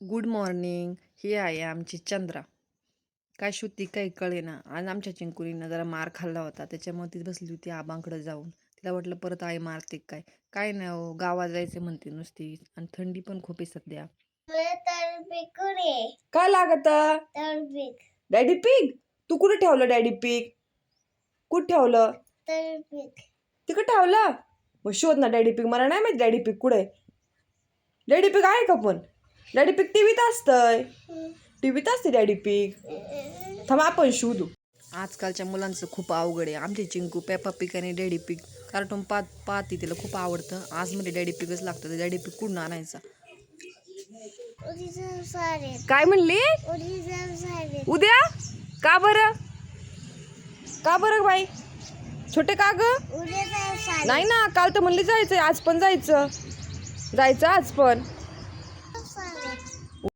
Good morning ही आहे आमची चंद्रा काय शुद्धी काही कळेना आज आमच्या चिंकुलीनं जरा मार खाल्ला होता. त्याच्यामुळे ती बसली होती आबांकडे जाऊन. तिला वाटलं परत आई मारते काय? काय नाही हो गावात जायचं म्हणते नुसती. आणि थंडी पण खूप आहे सध्या. काय लागत? डॅडी पिग तू कुठे ठेवलं डॅडी पिग कुठे ठेवलं? तिकडे ठेवलं? मग शोध ना डॅडी पिग मला नाही माहिती डॅडी पिग कुठे डॅडी पिग आहे का पण? डॅडी पिग टीव्हीत असतंय. टीव्हीत असते डॅडी पिग थांब आपण शोधू. आजकालच्या मुलांचं खूप अवघड आहे. आमची चिंकू पेपा पिक आणि डॅडी पिग कार्टून पात पाहते तिला खूप आवडतं. आज मध्ये डॅडी पिगच लागतं डॅडी पिग कुठून आणायचा? काय म्हणली? उद्या? का बरं? का बरं बाई? छोटे का ग? नाही ना काल तर म्हणली जायचंय आज पण जायचं. जायचं आज पण.